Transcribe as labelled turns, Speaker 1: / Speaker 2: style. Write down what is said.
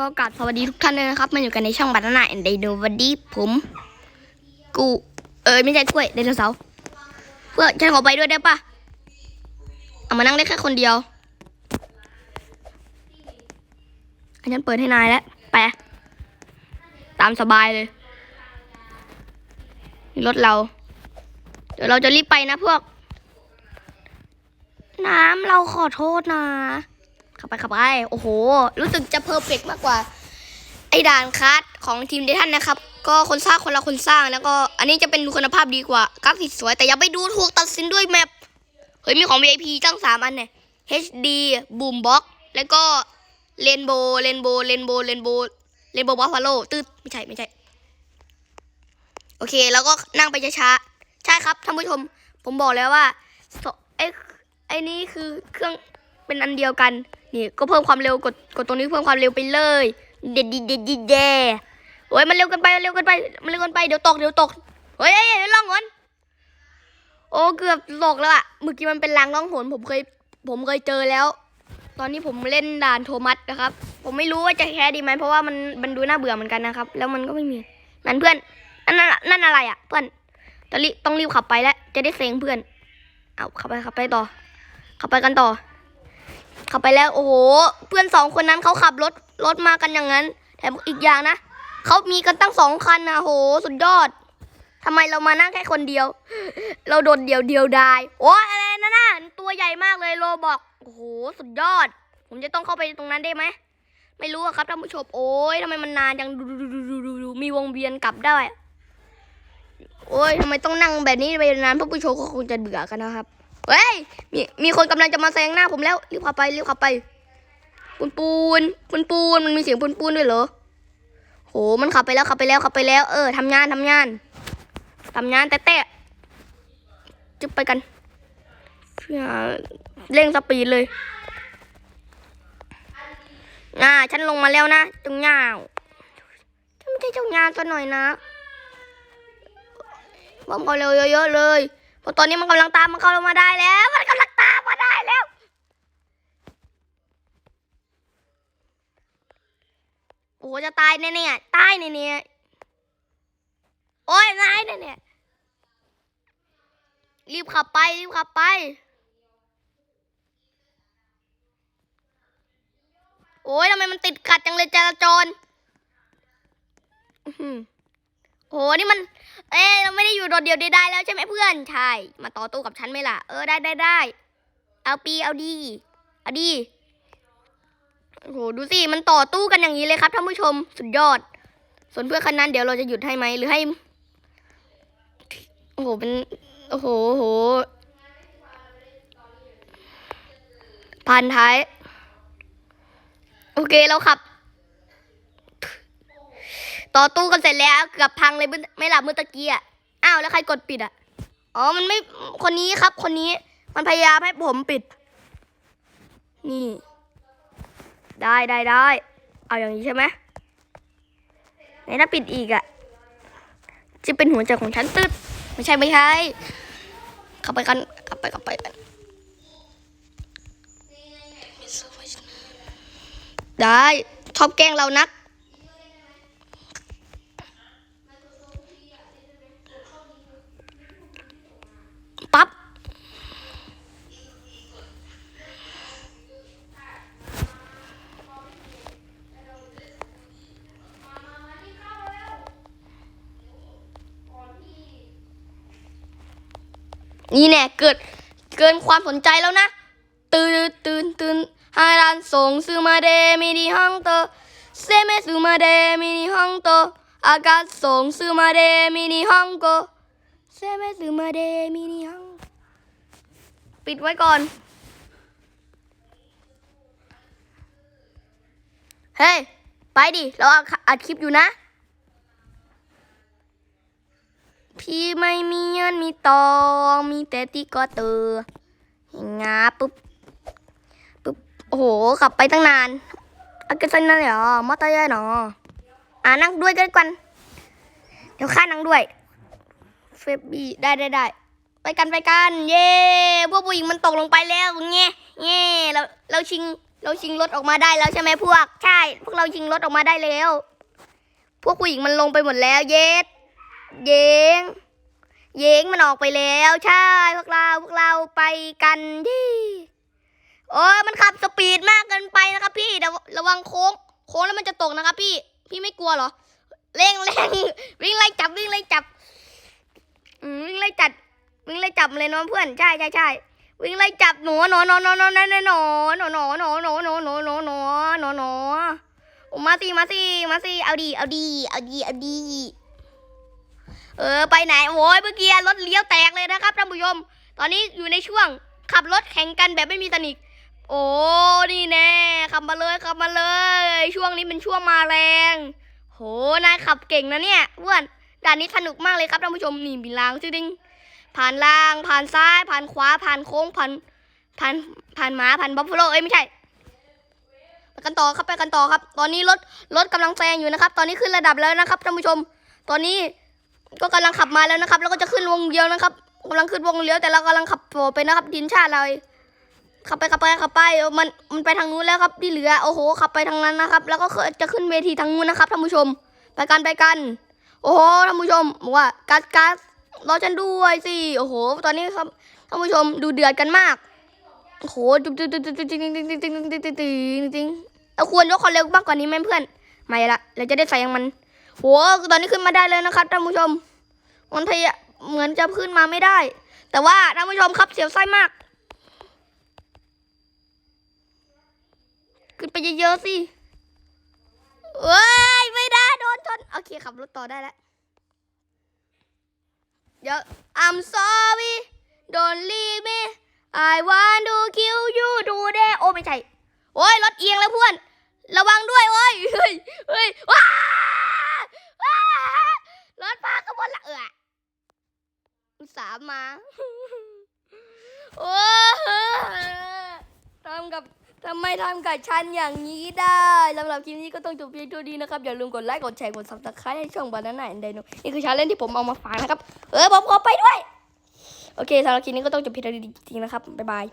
Speaker 1: ก็กราบสวัสดีทุกท่านเลยนะครับ มาอยู่กันในช่องบัตนาแอนไดโนวันดีผมกูเอ้ยไม่ใช่กล้วยไดโนเสาร์เพื่อฉันขอไปด้วยได้ปะเอามานั่งได้แค่คนเดียว อันฉันเปิดให้นายแล้วไปตามสบายเลยรถเรา เดี๋ยวเราจะรีบไปนะพวก น้ำเราขอโทษนะ ขับไปขับไปโอ้โห รู้สึกจะเพอร์เฟกมากกว่า ไอ้ด่านคัสของทีมเดทันนะครับ ก็คนสร้างคนละคนสร้างแล้วก็ อันนี้จะเป็นคุณภาพดีกว่ากราฟิกสวยแต่อย่าไปดูถูกตัดสินด้วยแมปเฮ้ยมีของ VIP ตั้งสามอันเนี่ย HD Boom Box แล้วก็ Rainbow Rainbow Rainbow Rainbow Rainbow Buffalo ตืดไม่ใช่ไม่ใช่ โอเค แล้วก็นั่งไปช้าๆใช่ครับท่านผู้ชม ผมบอกแล้วว่าไอ้ไอ้นี่คือเครื่อง เป็นอันเดียวกัน นี่ก็เพิ่มความเร็วกดกดตรงนี้เพิ่มความเร็วไปเลย เด็ดดีเด็ดดีแดโอ้ยมันเร็วกันไปมันเร็วกันไปมันเร็วกันไปเดี๋ยวตกเดี๋ยวตกเฮ้ยเฮ้ยเดี๋ยวล่องหนโอ้เกือบตกแล้วอะเมื่อกี้มันเป็นรางล่องหนผมเคยผมเคยเจอแล้ว ตอนนี้ผมเล่นด่านโทมัสนะครับ ผมไม่รู้ว่าจะแค่ดีไหมเพราะว่ามันมันดูน่าเบื่อเหมือนกันนะครับ แล้วมันก็ไม่มีนั่นเพื่อนนั่นนั่นอะไรอะเพื่อนตอนนี้ต้องรีบขับไปแล้วจะได้เซงเพื่อนเอาขับไปขับไปต่อขับไปกันต่อ ขับไปแล้วโอ้โห เพื่อนสองคนนั้นเขาขับรถรถมากันอย่างนั้นแถมอีกอย่างนะเขามีกันตั้งสองคันนะโหสุดยอดทำไมเรามานั่งแค่คนเดียว เราโดดเดียวเดียวดายโอ้อะไรนั่นน่ะตัวใหญ่มากเลยโลบอกโอ้โหสุดยอด ผมจะต้องเข้าไปตรงนั้นได้ไหมไม่รู้ครับท่านผู้ชมโอ้ยทำไมมันนานจังดูดูดูดูดูมีวงเวียนกลับได้ โอ้ยทำไมต้องนั่งแบบนี้ไปนานพวกผู้ชมก็คงจะเบื่อกันนะครับ เฮ้ย มีมีคนกำลังจะมาแซงหน้าผมแล้วรีบขับไปรีบขับไป ปูนปูนปูนปูนมันมีเสียงปูนปูนด้วยเหรอโหมันขับไปแล้วขับไปแล้วขับไปแล้วเออทำงานทำงานทำงานแต่แต่จะไปกันเพื่อเร่งสปีดเลยอ่าฉันลงมาแล้วนะจงยาวฉันไม่ใช่เจ้างานซะหน่อยนะบอมเขาเร็วเยอะๆเลย เพราะตอนนี้มันกำลังตามมันเข้ามาได้แล้ว มันกำลังตามมาได้แล้วโอ้จะตายแน่เนี่ยตายแน่เนี่ยโอ้ยนายแน่เนี่ยรีบขับไปรีบขับไป โอ้ยทำไมมันติดขัดจังเลยจราจรอื้อ หือโหนี่มัน เอ้เราไม่ได้อยู่โดดเดียวได้แล้วใช่ไหมเพื่อนใช่มาต่อตู้กับฉันไหมล่ะเออได้ได้ได้เอาปีเอาดีเอาดีโอ้โหดูสิมันต่อตู้กันอย่างนี้เลยครับท่านผู้ชมสุดยอด ส่วนเพื่อนคนนั้นเดี๋ยวเราจะหยุดให้ไหมหรือให้ โอ้โหเป็นโอ้โหโหผ่านท้าย โอเคเราขับ ต่อตู้กันเสร็จแล้วเกือบพังเลยมือไม่หลับเมื่อตะกี้อะอ้าวแล้วใครกดปิดอะอ๋อมันไม่คนนี้ครับ คนนี้มันพยายามให้ผมปิด นี่ ได้ได้ได้เอาอย่างนี้ใช่ไหมไหนถ้าปิดอีกอะจะเป็นหัวใจของฉันตึ๊ดไม่ใช่ไม่ใช่เข้าไปกันเข้าไปเข้าไปกันได้ชอบแกล้งเรานัก ปั๊บ นี่แน่เกิดเกินความสนใจแล้วนะ ตื่นตื่นตื่นฮารันส่งซื้อมาเดมินิฮังเตอร์เซเมซื้อมาเดมินิฮังเตอร์อากาศส่งซื้อมาเดมินิฮังโกเซเมซื้อมาเดมินิฮังปิดไว้ก่อน เฮ้ย ไปดิ เราอัดคลิปอยู่นะ พี่ไม่มีเงินมีตองมีแต่ตีก็เตออย่างงาปุ๊บปุ๊บโอ้โหขับไปตั้งนานอากาศนั่นเหรอมาตายายเนาะอ่านั่งด้วยกันกัน เดี๋ยวข้านั่งด้วยเฟบบี้ได้ได้ได้ไปกันไปกันเย่พวกผู้หญิงมันตกลงไปแล้วเงี้ยเงี้ยเราเราชิงเราชิงรถออกมาได้แล้วใช่ไหมพวก ใช่ พวกเราชิงรถออกมาได้แล้ว พวกผู้หญิงมันลงไปหมดแล้ว เย็ด เย้ง เย้งมันออกไปแล้ว ใช่พวกเราพวกเราไปกันที่โอ้ยมันขับสปีดมากเกินไปนะครับ พี่เดี๋ยวระวังโค้ง โค้งแล้วมันจะตกนะครับ พี่ พี่ไม่กลัวเหรอเร่งเร่งวิ่งไล่จับวิ่งไล่จับอืมวิ่งไล่จัด วิ่งไล่จับเลยน้องเพื่อนใช่ใช่ใช่วิ่งไล่จับหนูหนูหนูหนูหนูหนูหนูหนูหนูหนูหนูหนูหนูหนูหนูหนูหนูหนอ้มาสิมาสิมาสิเอาดีเอาดีเอาดีเอาดี เออไปไหนโว้ยเมื่อกี้รถเลี้ยวแตกเลยนะครับท่านผู้ชมตอนนี้อยู่ในช่วงขับรถแข่งกันแบบไม่มีสนิกโอ้นี่แน่ขับมาเลยขับมาเลย ช่วงนี้เป็นช่วงมาแรง โหนายขับเก่งนะเนี่ยอ้วนด่านนี้สนุกมากเลยครับท่านผู้ชมนี่มีรางจริงๆผ่านล่าง ผ่านซ้ายผ่านขวาผ่านโค้งผ่านผ่านผ่านหมาผ่านบัฟฟาโลเอ้ยไม่ใช่ไปกันต่อครับไปกันต่อครับ ตอนนี้รถรถกำลังแซงอยู่นะครับ ตอนนี้ขึ้นระดับแล้วนะครับท่านผู้ชม ตอนนี้ ก็กำลังขับมาแล้วนะครับ แล้วก็จะขึ้นวงเลี้ยวนะครับกำลังขึ้นวงเลี้ยวแต่เรากำลังขับโผล่ไปนะครับดินชาติเราขับไปขับไปขับไปมันมันไปทางนู้นแล้วครับที่เหลือโอ้โห ขับไปทางนั้นนะครับ แล้วก็จะขึ้นเวทีทางนู้นนะครับท่านผู้ชม ไปกันไปกัน โอ้โหท่านผู้ชมบอกว่ากัสกัสรอฉันด้วยสิโอ้โห ตอนนี้ครับท่านผู้ชมดูเดือดกันมากโอ้โหจุ๊บจุ๊บจุ๊บจุ๊บจุ๊บจริงจริงจริงจริงจริงจริงจริงจริงจริงเราควรยกความเร็วมากกว่านี้ไหมเพื่อน ไม่ละเราจะได้ใส่ยังมัน โหตอนนี้ขึ้นมาได้เลยนะครับท่านผู้ชมมันพยาเหมือนจะขึ้นมาไม่ได้ แต่ว่าท่านผู้ชมครับเสียวไส้มาก ขึ้นไปเยอะๆสิเอ้ยไม่ได้โดนชนโอเคขับรถต่อได้แล้วเดี๋ยว I'm sorry don't leave me I want to kill you today โอ้ไม่ใช่ โอ้ยรถเอียงแล้วเพื่อน ระวังด้วยเว้ยเฮ้ยเฮ้ยว้า รถพาขบวนละเออสาห์มาโอ้ทำกับทำไมทำกับฉันอย่างนี้ได้สำหรับคลิปนี้ก็ต้องจบเพียงเท่านี้นะครับ อย่าลืมกดไลค์ กดแชร์ กดซับสไครต์ให้ช่องบานาน่าแอนไดโนนี่คือชาเลนจ์ที่ผมเอามาฝากนะครับ เออผมขอไปด้วย โอเคสำหรับคลิปนี้ก็ต้องจบเพียงเท่านี้จริงๆนะครับ บ๊ายบาย